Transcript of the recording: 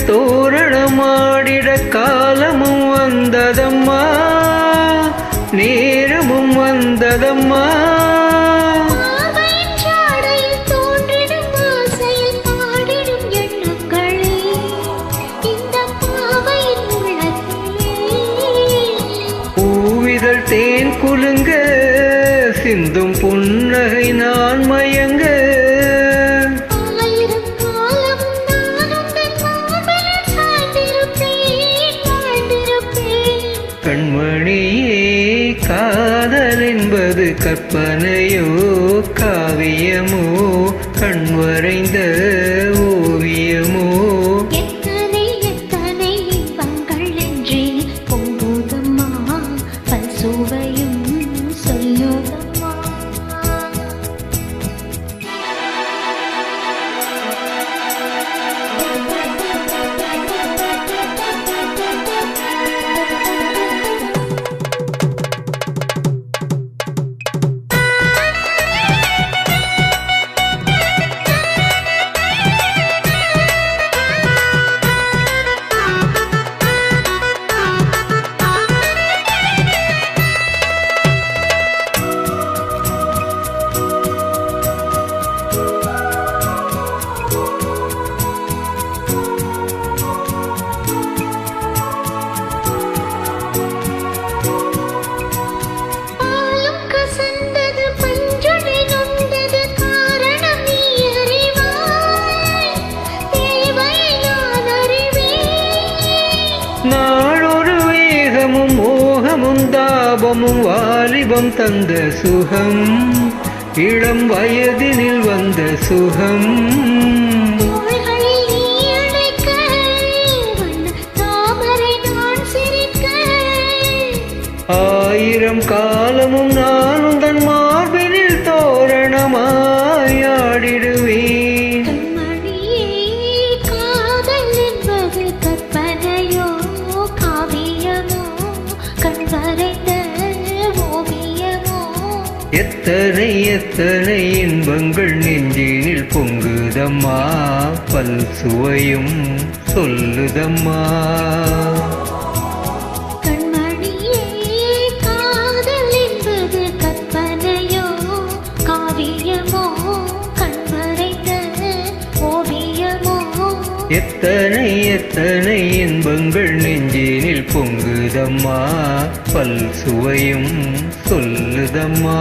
தோரணமாடிட காலமும் வந்ததம்மா நேரமும் வந்ததம்மா. பூவிதழ் தேன் குலுங்க சிந்தும் புன்னகை நான் கற்பனையோ காவியமோ கண் வரைந்த ஓவியமோ சுவையும் சொல்லுதம்மா தாபமும் வாலிபம் தந்த சுகம் இளம் வயதினில் வந்த சுகம். நான் ஆயிரம் காலமும் நானும் எத்தனை எத்தனை இன்பங்கள் நெஞ்சினில் பொங்குதம்மா? பல் சுவையும் சொல்லுதம்மா. கண்மணியே காதல் என்பது கற்பனையோ? காவியமோ? எத்தனை எத்தனை இன்பங்கள் நெஞ்சினில் பொங்குதம்மா? பல் சுவையும் சொல்லுதம்மா.